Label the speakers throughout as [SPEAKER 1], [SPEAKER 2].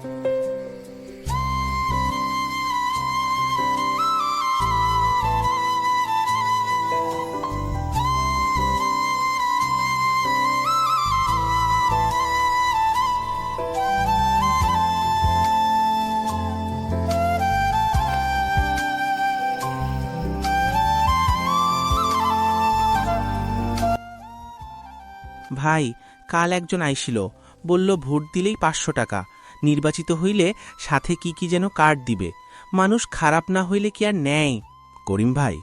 [SPEAKER 1] ভাই কাল একজন আইছিল বলল ভোট দিলেই পাঁচশো টাকা। নির্বাচিত হইলে সাথে কি কি যেন কার্ড দিবে। মানুষ খারাপ না হইলে কি আর নেয়?
[SPEAKER 2] করিম ভাই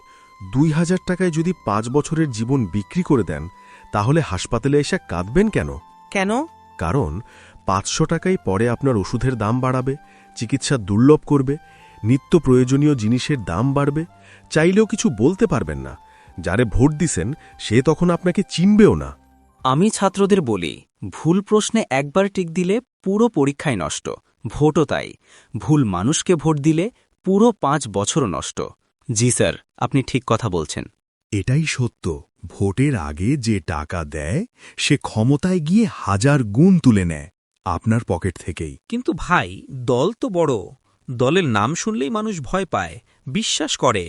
[SPEAKER 2] দুই হাজার টাকায় যদি পাঁচ বছরের জীবন বিক্রি করে দেন তাহলে হাসপাতালে এসে কাঁদবেন কেন?
[SPEAKER 1] কেন?
[SPEAKER 2] কারণ পাঁচশো টাকাই পরে আপনার ওষুধের দাম বাড়াবে চিকিৎসা দুর্লভ করবে নিত্য প্রয়োজনীয় জিনিসের দাম বাড়বে চাইলেও কিছু বলতে পারবেন না। যারে ভোট দিছেন সে তখন আপনাকে চিনবেও না।
[SPEAKER 3] আমি ছাত্রদের বলি ভুল প্রশ্নে একবার টিক দিলে পুরো পরীক্ষায় নষ্ট ভোটও তাই। ভুল মানুষকে ভোট দিলে পুরো পাঁচ বছরও নষ্ট। জি স্যার আপনি ঠিক কথা বলছেন।
[SPEAKER 4] এটাই সত্য। ভোটের আগে যে টাকা দেয় সে ক্ষমতায় গিয়ে হাজার গুণ তুলে নেয় আপনার পকেট থেকেই।
[SPEAKER 5] কিন্তু ভাই দল তো বড়। দলের নাম শুনলেই মানুষ ভয় পায় বিশ্বাস করে।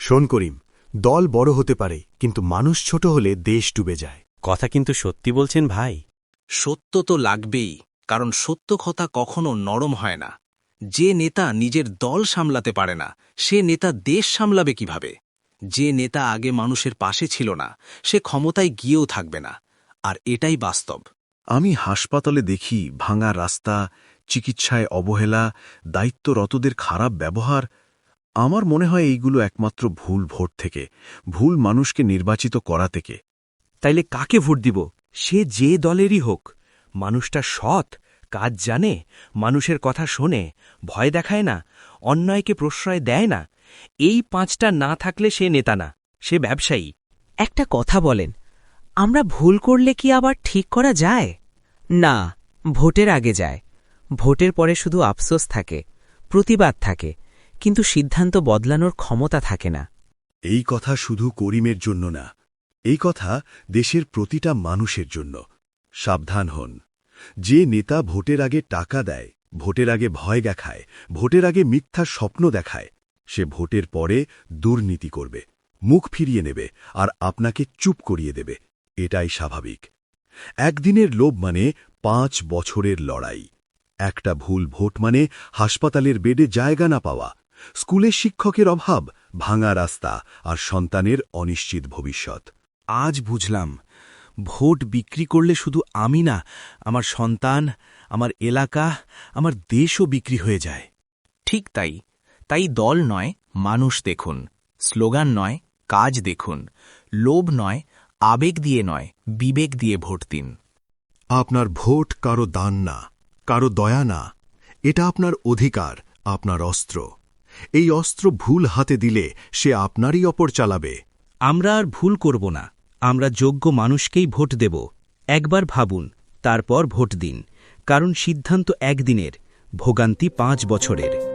[SPEAKER 4] শোন করিম দল বড় হতে পারে কিন্তু মানুষ ছোট হলে দেশ ডুবে যায়।
[SPEAKER 3] কথা কিন্তু সত্যি বলছেন ভাই।
[SPEAKER 6] সত্য তো লাগবেই কারণ সত্য কথা কখনো নরম হয় না। যে নেতা নিজের দল সামলাতে পারে না সে নেতা দেশ সামলাবে কীভাবে? যে নেতা আগে মানুষের পাশে ছিল না সে ক্ষমতায় গিয়েও থাকবে না। আর এটাই বাস্তব।
[SPEAKER 4] আমি হাসপাতালে দেখি ভাঙা রাস্তা চিকিৎসায় অবহেলা দায়িত্বরতদের খারাপ ব্যবহার। আমার মনে হয় এইগুলো একমাত্র ভুল ভোট থেকে ভুল মানুষকে নির্বাচিত করা থেকে।
[SPEAKER 5] তাইলে কাকে ভোট দিব? সে যে দলেরই হোক মানুষটা সৎ কাজ জানে মানুষের কথা শোনে ভয় দেখায় না অন্যায়কে প্রশ্রয় দেয় না এই পাঁচটা না থাকলে সে নেতা না সে ব্যবসায়ী।
[SPEAKER 7] একটা কথা বলেন আমরা ভুল করলে কি আবার ঠিক করা যায়? না ভোটের আগে যায়। ভোটের পরে শুধু আফসোস থাকে প্রতিবাদ থাকে কিন্তু সিদ্ধান্ত বদলানোর ক্ষমতা থাকে না।
[SPEAKER 4] এই কথা শুধু করিমের জন্য না এই কথা দেশের প্রতিটা মানুষের জন্য। সাবধান হন। যে নেতা ভোটের আগে টাকা দেয়, ভোটের আগে ভয় দেখায়, ভোটের আগে মিথ্যা স্বপ্ন দেখায়, সে ভোটের পরে দুর্নীতি করবে, মুখ ফিরিয়ে নেবে আর আপনাকে চুপ করিয়ে দেবে। এটাই স্বাভাবিক। একদিনের লোভ মানে পাঁচ বছরের লড়াই। একটা ভুল ভোট মানে হাসপাতালের বেডে জায়গা না পাওয়া স্কুলে শিক্ষকের অভাব, ভাঙা রাস্তা আর সন্তানের অনিশ্চিত ভবিষ্যৎ।
[SPEAKER 5] আজ বুঝলাম ভোট বিক্রি করলে শুধু আমি না আমার সন্তান আমার এলাকা আমার দেশও বিক্রি হয়ে যায়।
[SPEAKER 6] ঠিক তাই তাই দল নয় মানুষ দেখুন স্লোগান নয় কাজ দেখুন লোভ নয় আবেগ দিয়ে নয় বিবেক দিয়ে ভোট দিন।
[SPEAKER 4] আপনার ভোট কারও দান না কারও দয়া না এটা আপনার অধিকার আপনার অস্ত্র। এই অস্ত্র ভুল হাতে দিলে সে আপনারই অপর চালাবে।
[SPEAKER 5] আমরা আর ভুল করব না আমরা যোগ্য মানুষকেই ভোট দেব। একবার ভাবুন, তারপর ভোট দিন, কারণ সিদ্ধান্ত একদিনের, ভোগান্তি পাঁচ বছরের।